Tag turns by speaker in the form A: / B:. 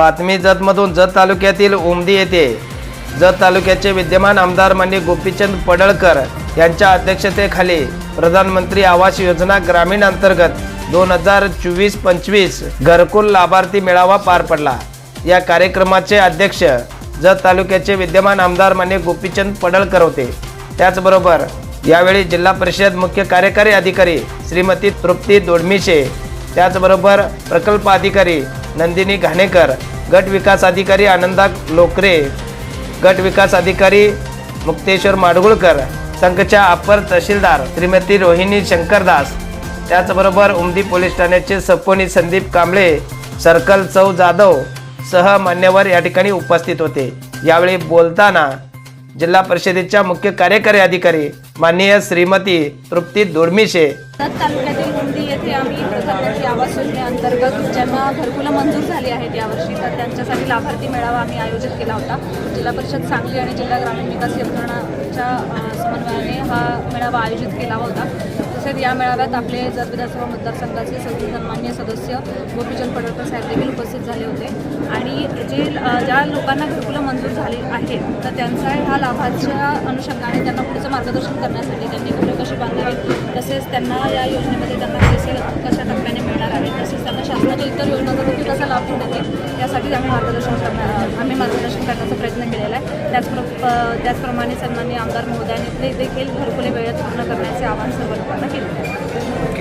A: बातमी जतमधून जत तालुक्यातील उमदी येथे जत तालुक्याचे विद्यमान आमदार मान्य गोपीचंद पडळकर यांच्या अध्यक्षतेखाली प्रधानमंत्री आवास योजना ग्रामीण अंतर्गत दोन हजार चोवीस पंचवीस घरकुल लाभार्थी मेळावा पार पडला. या कार्यक्रमाचे अध्यक्ष जत तालुक्याचे विद्यमान आमदार मान्य गोपीचंद पडळकर होते. त्याचबरोबर यावेळी जिल्हा परिषद मुख्य कार्यकारी अधिकारी श्रीमती तृप्ती दोडमिशे त्याचबरोबर प्रकल्प अधिकारी नंदिनी घाणेकर. गट विकास अधिकारी आनंदा लोकरे. गट विकास अधिकारी मुक्तेश्वर माडगुळकर. संघच्या अपर तहसीलदार श्रीमती रोहिणी शंकरदास. त्याचबरोबर उमदी पोलीस ठाण्याचे सपोनी संदीप कांबळे सर्कल चौ जाधव सह मान्यवर या ठिकाणी उपस्थित होते. यावेळी बोलताना जिल्हा परिषदेच्या मुख्य कार्यकारी अधिकारी माननीय श्रीमती तृप्ती दोडमिशे.
B: तालुक्यातील मुंडी येथे आम्ही प्रधानमंत्री आवास योजनेअंतर्गत ज्यांना घरकुलं मंजूर झाली आहेत यावर्षी तर त्यांच्यासाठी लाभार्थी मेळावा आम्ही आयोजित केला होता. जिल्हा परिषद सांगली आणि जिल्हा ग्रामीण विकास यंत्रणाच्या समन्वयाने हा मेळावा आयोजित केला होता. तसेच या मेळाव्यात आपले जत विधानसभा मतदारसंघाचे सगळे सन्मान्य सदस्य गोपीचंद पडळकर साहेब देखील उपस्थित झाले होते. आणि जे ज्या लोकांना घरकुलं मंजूर झाले आहेत तर त्यांचा ह्या लाभाच्या अनुषंगाने त्यांना पुढचं मार्गदर्शन करण्यासाठी त्यांनी घरं कशी बांधावी तसेच त्यांना या योजनेमध्ये त्यांना पैसे कशा टप्प्याने मिळणार आहेत तसेच येईल आम्ही मार्गदर्शन करणार आम्ही मार्गदर्शन करण्याचा प्रयत्न केलेला आहे. त्याचप्र त्याचप्रमाणे सन्मान्य आमदार महोदयांनी ते देखील घरकुले वेळेत पूर्ण करण्याचे आवाहन सर्व लोकांना केले आहे.